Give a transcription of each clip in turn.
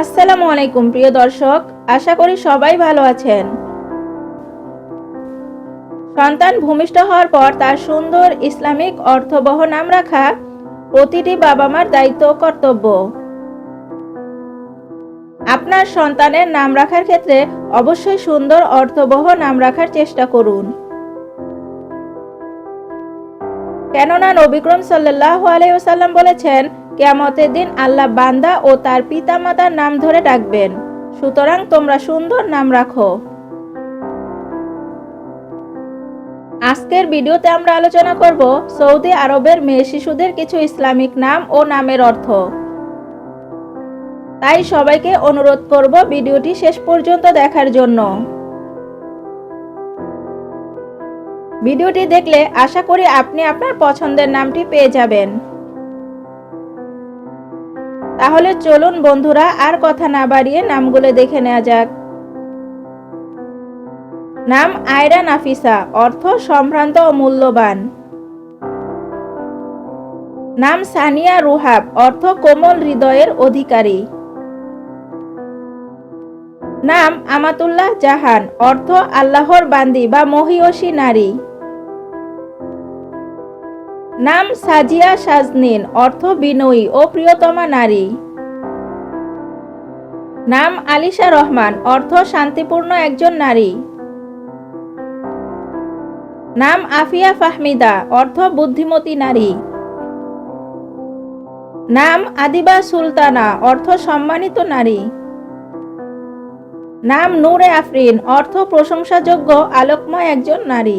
আসসালামু আলাইকুম, প্রিয় দর্শক। আশা করি সবাই ভালো আছেন। সন্তান ভূমিষ্ঠ হওয়ার পর তার সুন্দর ইসলামিক অর্থবহ নাম রাখা প্রতিটি বাবা মার দায়িত্ব কর্তব্য। আপনার সন্তানের নাম রাখার ক্ষেত্রে অবশ্যই সুন্দর অর্থবহ নাম রাখার চেষ্টা করুন। কেননা নবিক্রম সাল্লাহ আলাইসাল্লাম বলেছেন কেয়ামতের দিন আল্লাহ বান্দা ও তার পিতামাতার নাম ধরে ডাকবেন। সুতরাং তোমরা সুন্দর নাম রাখো। আজকের ভিডিওতে আমরা আলোচনা করব সৌদি আরবের মেয়ে শিশুদের কিছু ইসলামিক নাম ও নামের অর্থ। তাই সবাইকে অনুরোধ করব ভিডিওটি শেষ পর্যন্ত দেখার জন্য। ভিডিওটি দেখলে আশা করি আপনি আপনার পছন্দের নামটি পেয়ে যাবেন। তাহলে চলুন বন্ধুরা, আর কথা না বাড়িয়ে নামগুলো দেখে নেওয়া যাক। নাম আয়রা নাফিসা, অর্থ সম্ভ্রান্ত ও মূল্যবান। নাম সানিয়া রুহাব, অর্থ কোমল হৃদয়ের অধিকারী। নাম আমাতুল্লাহ জাহান, অর্থ আল্লাহর বান্দি বা মহিয়সী নারী। নাম সাজিয়া সাজনিন, অর্থ বিনয়ী ও প্রিয়তমা নারী। নাম আলিশা রহমান, অর্থ শান্তিপূর্ণ একজন নারী। নাম আফিয়া ফাহমিদা, অর্থ বুদ্ধিমতী নারী। নাম আদিবা সুলতানা, অর্থ সম্মানিত নারী। নাম নূরে আফরিন, অর্থ প্রশংসাযোগ্য, আলোকময় একজন নারী।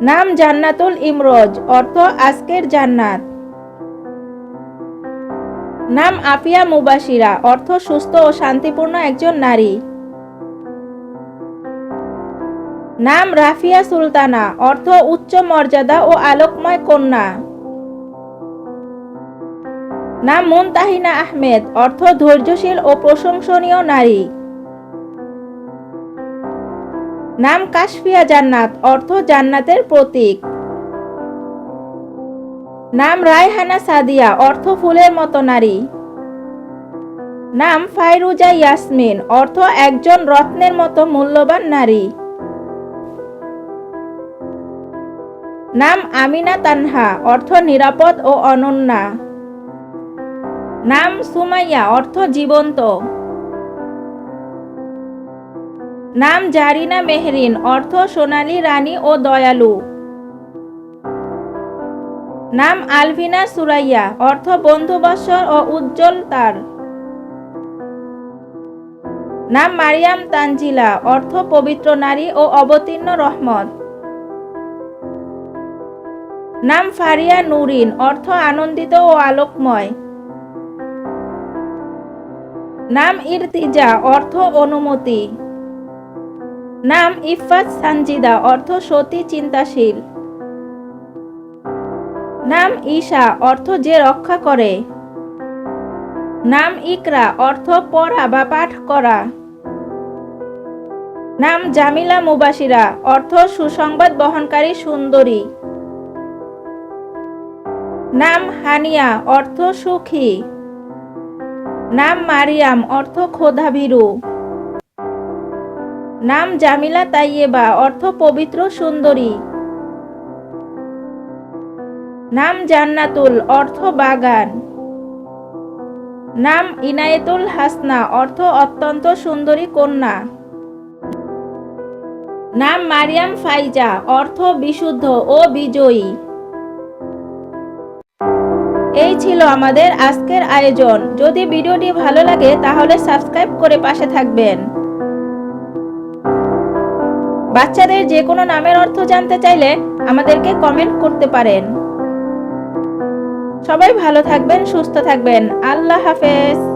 নাম জান্নাতুল ইমরোজ, অর্থ আজকের জান্নাত। নাম আফিয়া মুবাসিরা অর্থ সুস্থ ও শান্তিপূর্ণ একজন নারী। নাম রাফিয়া সুলতানা, অর্থ উচ্চ মর্যাদা ও আলোকময় কন্যা। নাম মুনতাহিনা আহমেদ, অর্থ ধৈর্যশীল ও প্রশংসনীয় নারী। নাম কাশফিয়া জান্নাত, অর্থ জান্নাতের প্রতীক। নাম রায়হানা সাদিয়া, অর্থ ফুলের মতো নারী। নাম ফাইরুজা ইয়াসমিন, অর্থ একজন রত্নের মতো মূল্যবান নারী। নাম আমিনা তানহা, অর্থ নিরাপদ ও অনন্যা। নাম সুমাইয়া, অর্থ জীবন্ত। নাম জারিনা মেহরিন, অর্থ সোনালী, রানী ও দয়ালু। নাম আলভিনা সুরাইয়া, অর্থ বন্ধুবৎসর ও উজ্জ্বল তার। নাম মারিয়াম তানজিলা, অর্থ পবিত্র নারী ও অবতীর্ণ রহমত। নাম ফারিয়া নুরিন, অর্থ আনন্দিত ও আলোকময়। নাম ইরতিজা, অর্থ অনুমতি। নাম ইফাত সানজিদা, অর্থ সতী চিন্তাশীল। নাম ঈশা, অর্থ যে রক্ষা করে। নাম ইকরা, অর্থ পড়া বা পাঠ করা। নাম জামিলা মুবাসিরা অর্থ সুসংবাদ বহনকারী সুন্দরী। নাম হানিয়া, অর্থ সুখী। নাম মারিয়াম, অর্থ খোদাভীরু। নাম জামিলা তাইয়েবা, অর্থ পবিত্র সুন্দরী। নাম জান্নাতুল, অর্থ বাগান। নাম ইনায়েতুল হাসনা, অর্থ অত্যন্ত সুন্দরী কন্যা। নাম মারিয়াম ফাইজা, অর্থ বিশুদ্ধ ও বিজয়ী। এই ছিল আমাদের আজকের আয়োজন। যদি ভিডিওটি ভালো লাগে, তাহলে সাবস্ক্রাইব করে পাশে থাকবেন। বাচ্চাদের যে কোনো নামের অর্থ জানতে চাইলে আমাদেরকে কমেন্ট করতে পারেন। সবাই ভালো থাকবেন, সুস্থ থাকবেন। আল্লাহ হাফেজ।